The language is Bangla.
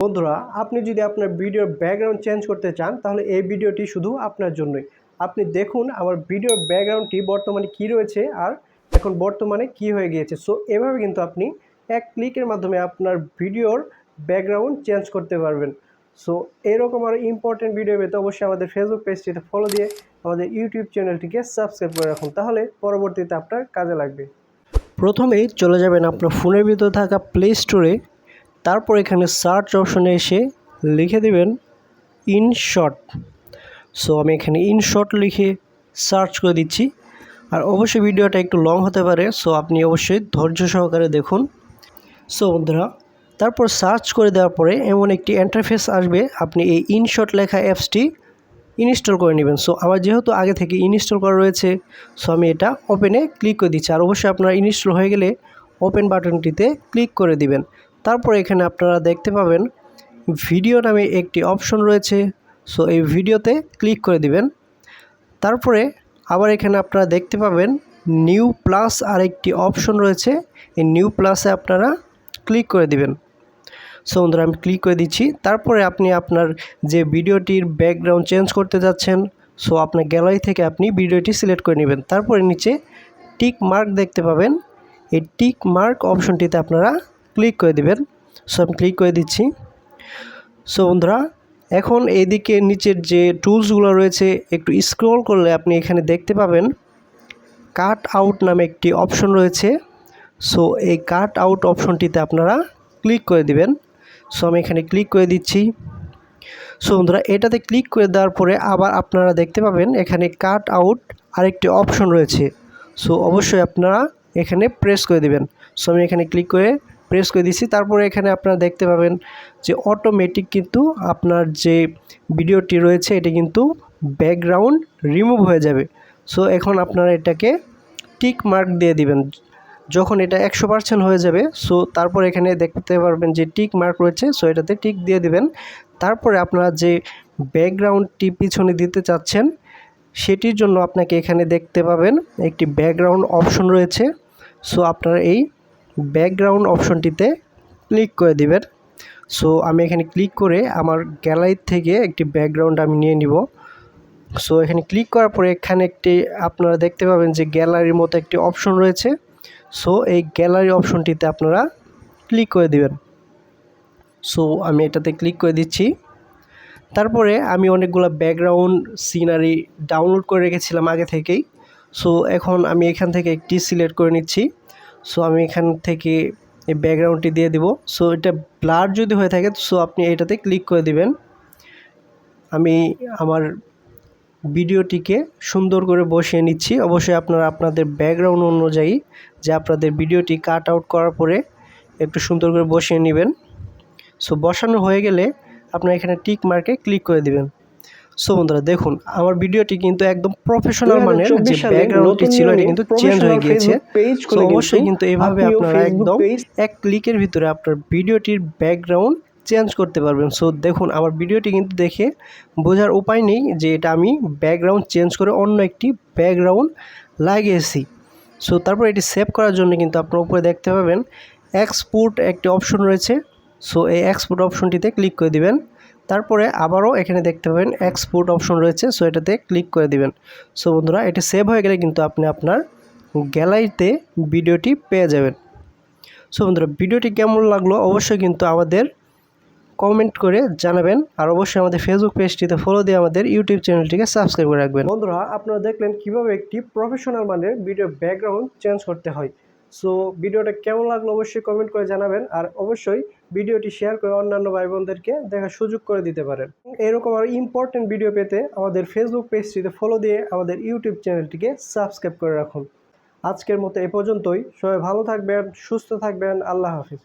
বন্ধুরা, আপনি যদি আপনার ভিডিওর ব্যাকগ্রাউন্ড চেঞ্জ করতে চান, তাহলে এই ভিডিওটি শুধু আপনার জন্যই। আপনি দেখুন আমার ভিডিওর ব্যাকগ্রাউন্ডটি বর্তমানে কি রয়েছে আর এখন বর্তমানে কি হয়ে গিয়েছে। সো এভাবে কিন্তু আপনি এক ক্লিকের মাধ্যমে আপনার ভিডিওর ব্যাকগ্রাউন্ড চেঞ্জ করতে পারবেন। সো এরকম আরও ইম্পর্টেন্ট ভিডিও পেতে অবশ্যই আমাদের ফেসবুক পেজটিতে ফলো দিয়ে আমাদের ইউটিউব চ্যানেলটিকে সাবস্ক্রাইব করে রাখুন। তাহলে পরবর্তীতে আপনার কাজে লাগবে। প্রথমেই চলে যাবেন আপনার ফোনের ভিতরে থাকা প্লে স্টোরে তারপর এখানে সার্চ অপশনে এসে লিখে দেবেন ইনশট সো আমি এখানে ইনশট লিখে সার্চ করে দিচ্ছি। আর অবশ্যই ভিডিওটা একটু লং হতে পারে সো আপনি অবশ্যই ধৈর্য সহকারে দেখুন। সো বন্ধুরা, তারপর সার্চ করে দেওয়ার পরে এমন একটি ইন্টারফেস আসবে, আপনি এই ইনশট লেখা অ্যাপসটি ইনস্টল করে নেবেন। সো আমার যেহেতু আগে থেকে ইনস্টল করা রয়েছে সো আমি এটা ওপেনে ক্লিক করে দিচ্ছি। আর অবশ্যই আপনার ইনস্টল হয়ে গেলে ওপেন বাটনটিতে ক্লিক করে দিবেন। তারপর এখানে আপনারা দেখতে পাবেন ভিডিও নামে একটি অপশন রয়েছে। সো এই ভিডিওতে ক্লিক করে দিবেন। তারপরে আবার এখানে আপনারা দেখতে পাবেন নিউ প্লাস আরেকটি অপশন রয়েছে। এই নিউ প্লাসে আপনারা ক্লিক করে দিবেন। সো বন্ধুরা, আমি ক্লিক করে দিচ্ছি। তারপরে আপনি আপনার যে ভিডিওটির ব্যাকগ্রাউন্ড চেঞ্জ করতে যাচ্ছেন, সো আপনার গ্যালারি থেকে আপনি ভিডিওটি সিলেক্ট করে নেবেন। তারপরে নিচে টিক মার্ক দেখতে পাবেন। এই টিক মার্ক অপশনটিতে আপনারা ক্লিক করে দিবেন। সো আমি ক্লিক করে দিচ্ছি। সো বন্ধুরা, এখন এইদিকে নিচের যে টুলসগুলো রয়েছে, একটু স্ক্রল করলে আপনি এখানে দেখতে পাবেন কাট আউট নামে একটি অপশন রয়েছে। সো এই কাট আউট অপশনটিতে আপনারা ক্লিক করে দিবেন। সো আমি এখানে ক্লিক করে দিচ্ছি। সো বন্ধুরা, এটাতে ক্লিক করে দেওয়ার পরে আবার আপনারা দেখতে পাবেন, এখানে কাট আউট আরেকটি অপশন রয়েছে। সো অবশ্যই আপনারা এখানে প্রেস করে দিবেন। সো আমি এখানে ক্লিক করে প্রেস করে দিচ্ছি তারপরে এখানে আপনারা দেখতে পাবেন যে অটোমেটিক কিন্তু আপনার যে ভিডিওটি রয়েছে, এটি কিন্তু ব্যাকগ্রাউন্ড রিমুভ হয়ে যাবে। সো এখন আপনারা এটাকে টিক মার্ক দিয়ে দিবেন। যখন এটা একশো পার্সেন্ট হয়ে যাবে সো তারপর এখানে দেখতে পারবেন যে টিক মার্ক রয়েছে সো এটাতে টিক দিয়ে দিবেন। তারপরে আপনারা যে ব্যাকগ্রাউন্ডটি পিছনে দিতে চাচ্ছেন, সেটির জন্য আপনাকে এখানে দেখতে পাবেন একটি ব্যাকগ্রাউন্ড অপশন রয়েছে। সো আপনারা এই ব্যাকগ্রাউন্ড অপশনটিতে ক্লিক করে দিবেন। সো আমি এখানে ক্লিক করে আমার গ্যালারি থেকে একটি ব্যাকগ্রাউন্ড আমি নিয়ে নিব। সো এখানে ক্লিক করার পরে এখানে একটি, আপনারা দেখতে পাবেন যে গ্যালারির মতো একটি অপশন রয়েছে। সো এই গ্যালারি অপশনটিতে আপনারা ক্লিক করে দিবেন। সো আমি এটাতে ক্লিক করে দিচ্ছি। তারপরে আমি অনেকগুলো ব্যাকগ্রাউন্ড সিনারি ডাউনলোড করে রেখেছিলাম আগে থেকেই। সো এখন আমি এখান থেকে একটি সিলেক্ট করে নিচ্ছি। সো আমি এখান থেকে এই ব্যাকগ্রাউন্ডটি দিয়ে দিব। সো এটা ব্লার যদি হয়ে থাকে সো আপনি এটাতে ক্লিক করে দিবেন। আমি আমার ভিডিওটিকে সুন্দর করে বসিয়ে নিচ্ছি। অবশ্যই আপনারা আপনাদের ব্যাকগ্রাউন্ড অনুযায়ী যে আপনাদের ভিডিওটি কাট আউট করার পরে একটু সুন্দর করে বসিয়ে নেবেন। সো বসানো হয়ে গেলে আপনারা এখানে টিক মার্কে ক্লিক করে দিবেন। সো বন্ধুরা দেখুন আমার ভিডিওটি কিন্তু একদম প্রফেশনাল মানের যে ব্যাকগ্রাউন্ডটি ছিল এটি কিন্তু চেঞ্জ হয়ে গিয়েছে। সো অবশ্যই কিন্তু এভাবে আপনারা একদম এক ক্লিকের ভিতরে আপনার ভিডিওটির ব্যাকগ্রাউন্ড চেঞ্জ করতে পারবেন। সো দেখুন আমার ভিডিওটি কিন্তু দেখে বোঝার উপায় নেই যে এটা আমি ব্যাকগ্রাউন্ড চেঞ্জ করে অন্য একটি ব্যাকগ্রাউন্ড লাগিয়েছি। সো তারপর এটি সেভ করার জন্য কিন্তু আপনার উপরে দেখতে পাবেন এক্সপোর্ট একটি অপশন রয়েছে। সো এই এক্সপোর্ট অপশনটিতে ক্লিক করে দিবেন। তারপরে আবারও এখানে দেখতে পাবেন এক্সপোর্ট অপশন রয়েছে সো এটাতে ক্লিক করে দিবেন। সো বন্ধুরা, এটি সেভ হয়ে গেলে কিন্তু আপনি আপনার গ্যালারিতে ভিডিওটি পেয়ে যাবেন। সো বন্ধুরা ভিডিওটি কেমন লাগল অবশ্যই কিন্তু আমাদের কমেন্ট করে জানাবেন, আর অবশ্যই আমাদের ফেসবুক পেজটিতে ফলো দিয়ে আমাদের ইউটিউব চ্যানেলটিকে সাবস্ক্রাইব করে রাখবেন। বন্ধুরা, আপনারা দেখলেন কীভাবে একটি প্রফেশনাল মানের ভিডিও ব্যাকগ্রাউন্ড চেঞ্জ করতে হয়। সো ভিডিওটা কেমন লাগল অবশ্যই কমেন্ট করে জানাবেন। আর অবশ্যই ভিডিওটি শেয়ার করে অন্যান্য ভাই বোনদেরকে দেখার সুযোগ করে দিতে পারেন। এরকম আরও ইম্পর্টেন্ট ভিডিও পেতে আমাদের ফেসবুক পেজটিতে ফলো দিয়ে আমাদের ইউটিউব চ্যানেলটিকে সাবস্ক্রাইব করে রাখুন। আজকের মতো এ পর্যন্তই। সবাই ভালো থাকবেন, সুস্থ থাকবেন। আল্লাহ হাফিজ।